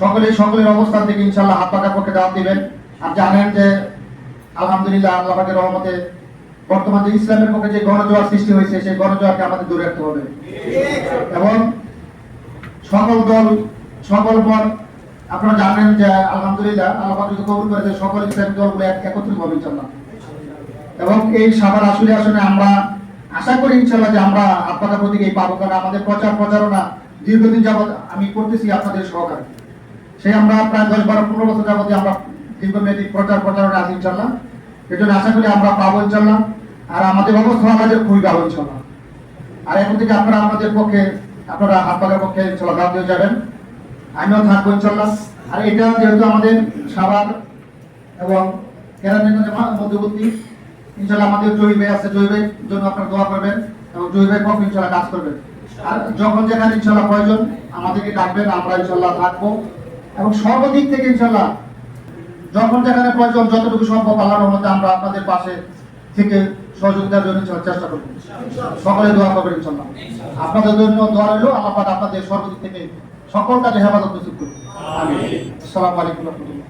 সকলেই সকলের অবস্থান থেকে ইনশাল্লাহ হাত পাকার পক্ষে দাওয়াত দিবেন। আর জানেন যে আলহামদুলিল্লাহ আল্লাহবাকের রহমতে বর্তমান যে ইসলামের পক্ষে যে গণজোয়ার সৃষ্টি হয়েছে, সেই গণজোয়ারকে আমাদের দূরে রাখতে হবে। এবং সকল দল, সকল মত, আপনারা জানেন যে আলহামদুলিল্লাহ আল্লাহ যদি কবুল করে সকল ইসলামী দলগুলো এক- একত্রিত হবে ইনশাল্লাহ এবং এই সাবার আসলে আসলে আমরা আশা করি ইনশাল্লাহ যে আমরা আপনাদের প্রতি এই পাবো। কারণ আমাদের প্রচার প্রচারণা দীর্ঘদিন যাবৎ আমি করতেছি আপনাদের সহকারে। সেই আমরা প্রায় দশ বারো পনেরো বছর যাবত আমরা দীর্ঘমেয়াদী প্রচার প্রচারণা আছি ইনশাল্লাহ এই জন্য আশা করি আমরা পাবো ইনশাল্লাহ আর আমাদের অবস্থা আমাদের খুবই ভালো ইনশাল্লাহ আর এখন থেকে আপনারা আমাদের পক্ষে, আপনারা পাকার পক্ষে ইনশাল্লাহ দিয়ে যাবেন। আমিও থাকব ইনশাল্লাহ আর এটা যেহেতু আমাদের সাভার এবং কেরানীগঞ্জের মধ্যবর্তী ইনশাল্লাহ আমাদের জয়ীবে আছে জয়ীবের জন্য আপনারা দোয়া করবেন এবং জয়ীবের পক্ষে ইনশাল্লাহ কাজ করবেন। আর যখন যেখানে ইনশাল্লাহ প্রয়োজন, আমাদেরকে ডাকবেন, আমরা ইনশাল্লাহ থাকব। এবং সর্বদিক থেকে ইনশাল্লাহ যখন যেখানে প্রয়োজন যতটুকু সম্ভব আল্লাহর মধ্যে আমরা আপনাদের পাশে থেকে সহযোগিতার জন্য চেষ্টা করব। সকলে দোয়া করবেন ইনশাল্লাহ আপনাদের জন্য দোয়া রইল আল্লাহ আপনাদের সর্বদিক থেকে সকল কাজে হেফাজত নিশ্চিত করুন। আসসালামু আলাইকুম রহমতুল্লাহ।